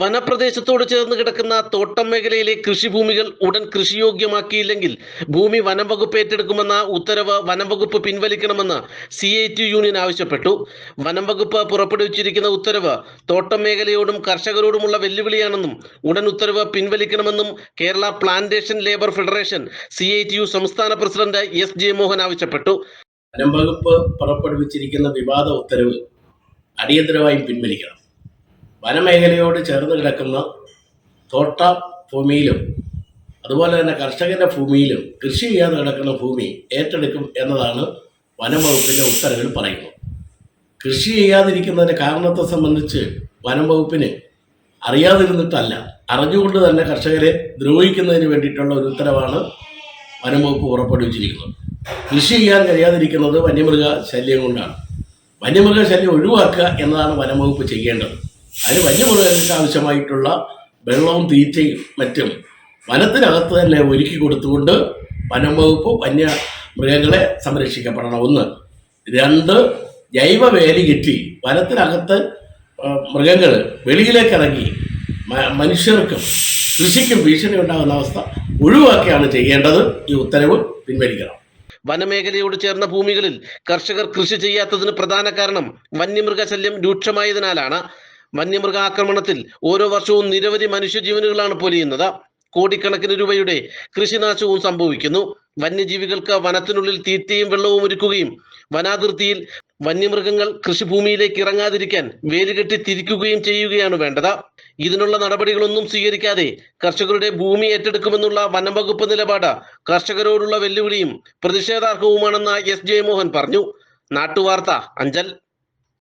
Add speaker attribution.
Speaker 1: വനപ്രദേശത്തോട് ചേർന്ന് കിടക്കുന്ന തോട്ടം മേഖലയിലെ കൃഷിഭൂമികൾ ഉടൻ കൃഷിയോഗ്യമാക്കിയില്ലെങ്കിൽ ഭൂമി വനം വകുപ്പ് ഏറ്റെടുക്കുമെന്ന ഉത്തരവ് വനം വകുപ്പ് പിൻവലിക്കണമെന്ന് സി ഐ ടി യൂണിയൻ ആവശ്യപ്പെട്ടു. വനം വകുപ്പ് പുറപ്പെടുവിച്ചിരിക്കുന്ന ഉത്തരവ് തോട്ടം മേഖലയോടും കർഷകരോടുമുള്ള വെല്ലുവിളിയാണെന്നും ഉടൻ ഉത്തരവ് പിൻവലിക്കണമെന്നും Kerala plantation labour federation C I T U സംസ്ഥാന പ്രസിഡന്റ് എസ് ജെ മോഹൻ ആവശ്യപ്പെട്ടു.
Speaker 2: വനം വകുപ്പ് പുറപ്പെടുവിച്ചിരിക്കുന്ന വിവാദ ഉത്തരവ് അടിയന്തരമായും പിൻവലിക്കണം. വനമേഖലയോട് ചേർന്ന് കിടക്കുന്ന തോട്ട ഭൂമിയിലും അതുപോലെ തന്നെ കർഷകന്റെ ഭൂമിയിലും കൃഷി ചെയ്യാതെ കിടക്കുന്ന ഭൂമി ഏറ്റെടുക്കും എന്നതാണ് വനംവകുപ്പിന്റെ ഉത്തരവിൽ പറയുന്നത്. കൃഷി ചെയ്യാതിരിക്കുന്നതിന്റെ കാരണത്തെ സംബന്ധിച്ച് വനം വകുപ്പിന് അറിയാതിരുന്നിട്ടല്ല അറിഞ്ഞുകൊണ്ട് തന്നെ കർഷകരെ ദ്രോഹിക്കുന്നതിന് വേണ്ടിയിട്ടുള്ള ഒരു ഉത്തരവാണ് വനം വകുപ്പ് പുറപ്പെടുവിച്ചിരിക്കുന്നത്. കൃഷി ചെയ്യാൻ കഴിയാതിരിക്കുന്നത് വന്യമൃഗ ശല്യം കൊണ്ടാണ്. വന്യമൃഗ ശല്യം ഒഴിവാക്കുക എന്നതാണ് വനം വകുപ്പ് ചെയ്യേണ്ടത്. അതിന് വന്യമൃഗങ്ങൾക്ക് ആവശ്യമായിട്ടുള്ള വെള്ളവും തീറ്റയും മറ്റും വനത്തിനകത്ത് തന്നെ ഒരുക്കി കൊടുത്തുകൊണ്ട് വനം വകുപ്പ് വന്യ മൃഗങ്ങളെ സംരക്ഷിക്കപ്പെടണം ഒന്ന് രണ്ട് ജൈവ വേലി കിട്ടി. വനത്തിനകത്ത് മൃഗങ്ങൾ വെളിയിലേക്ക് ഇറങ്ങി മനുഷ്യർക്കും കൃഷിക്കും ഭീഷണി ഉണ്ടാകുന്ന അവസ്ഥ ഒഴിവാക്കിയാണ് ചെയ്യേണ്ടത്. ഈ ഉത്തരവ് പിൻവലിക്കണം.
Speaker 1: വനമേഖലയോട് ചേർന്ന ഭൂമികളിൽ കർഷകർ കൃഷി ചെയ്യാത്തതിന് പ്രധാന കാരണം വന്യമൃഗശല്യം രൂക്ഷമായതിനാലാണ് വന്യമൃഗ ആക്രമണത്തിൽ ഓരോ വർഷവും നിരവധി മനുഷ്യജീവനുകളാണ് പൊലിയുന്നത്. കോടിക്കണക്കിന് രൂപയുടെ കൃഷിനാശവും സംഭവിക്കുന്നു. വന്യജീവികൾക്ക് വനത്തിനുള്ളിൽ തീറ്റയും വെള്ളവും ഒരുക്കുകയും വനാതിർത്തിയിൽ വന്യമൃഗങ്ങൾ കൃഷിഭൂമിയിലേക്ക് ഇറങ്ങാതിരിക്കാൻ വേലുകെട്ടി തിരിക്കുകയും ചെയ്യുകയാണ് വേണ്ടത്. ഇതിനുള്ള നടപടികളൊന്നും സ്വീകരിക്കാതെ കർഷകരുടെ ഭൂമി ഏറ്റെടുക്കുമെന്നുള്ള വനം വകുപ്പ് നിലപാട് കർഷകരോടുള്ള വെല്ലുവിളിയും പ്രതിഷേധാർഹവുമാണെന്ന് എസ്. ജയമോഹൻ പറഞ്ഞു. നാട്ടുവാർത്ത അഞ്ചൽ.